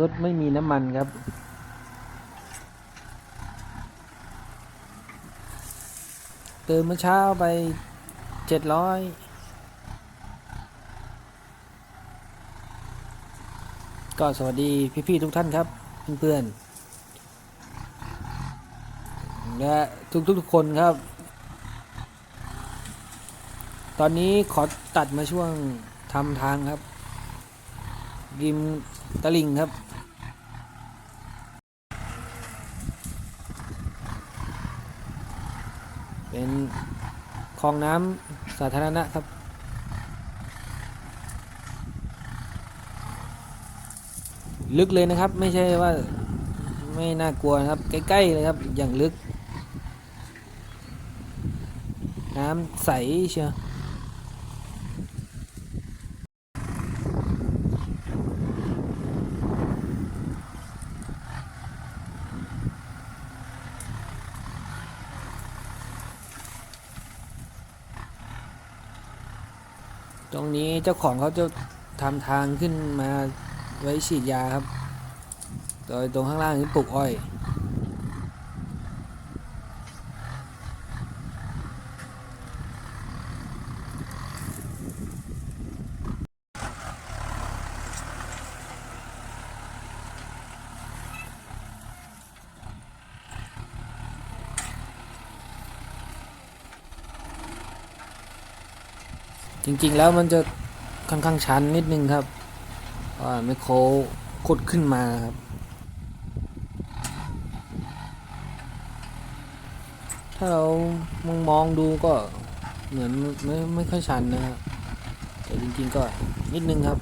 รถไม่มีน้ำมันครับ เติมเมื่อเช้าไปเจ็ดร้อยก็สวัสดีพี่ๆทุกท่านครับ เพื่อนๆและทุกๆคนครับ ตอนนี้ขอตัดมาช่วงทำทางครับ ริมตลิ่งครับ เป็นคลองน้ำสาธารณะครับลึกเลยนะครับ ไม่ใช่ว่าไม่น่ากลัวนะครับ ใกล้ๆเลยครับ อย่างลึก น้ำใสเชียว ตรงนี้เจ้าของเขาจะทำทางขึ้นมาไว้ฉีดยาครับ โดยตรงข้างล่างนี้ปลูกอ้อย จริงๆแล้วมันจะค่อนข้างชันนิดนึงครับว่าไมโครขุดขึ้นมาครับ ถ้าเรามองมองดูก็เหมือนไม่ไม่ค่อยชันนะครับแต่จริงๆก็นิดนึงครับ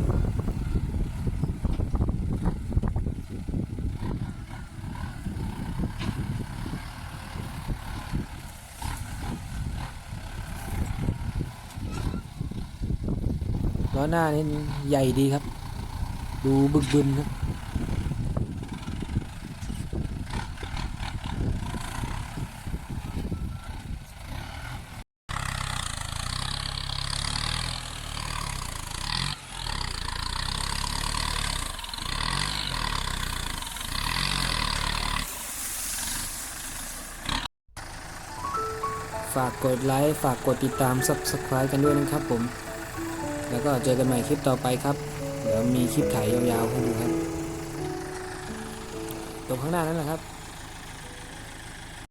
ล้อหน้านี่ใหญ่ดีครับ ดูบึกบึนครับฝากกดไลค์ ฝากกดติดตาม Subscribe กันด้วยนะครับผม แล้วก็เจอกันใหม่คลิปต่อไปครับ เดี๋ยวมีคลิปถ่ายยาวๆให้ดูครับ ตรงข้างหน้านั่นแหละครับ